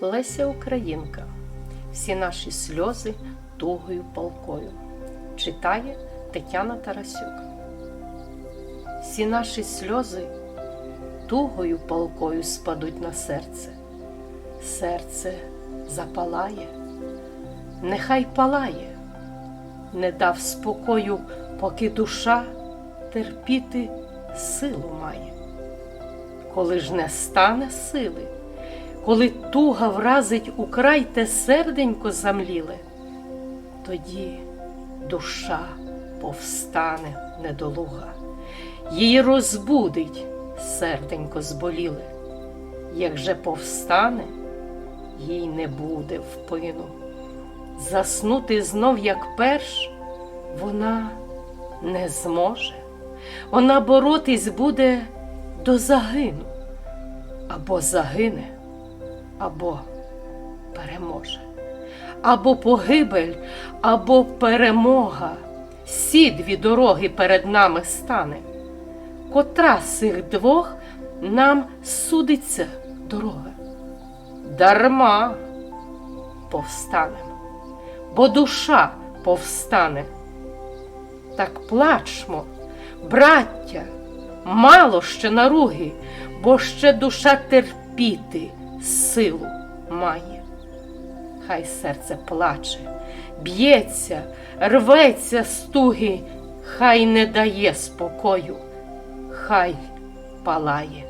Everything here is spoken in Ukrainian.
Леся Українка. Всі наші сльози тугою палкою. Читає Тетяна Тарасюк. Всі наші сльози тугою палкою спадуть на серце. Серце запалає, нехай палає, не дав спокою, поки душа терпіти силу має. Коли ж не стане сили, коли туга вразить у край те серденько замліле, тоді душа повстане недолуга, її розбудить серденько зболіле. Як же повстане, їй не буде впину. Заснути знов, як перш, вона не зможе. Вона боротись буде до загину. Або загине, або переможе. Або погибель, або перемога. Сі дві дороги перед нами стане. Котра з цих двох нам судиться дорога? Дарма повстанемо, бо душа повстане. Так плачмо, браття, мало ще наруги, бо ще душа терпіти силу має. Хай серце плаче, б'ється, рветься з туги, хай не дає спокою, хай палає.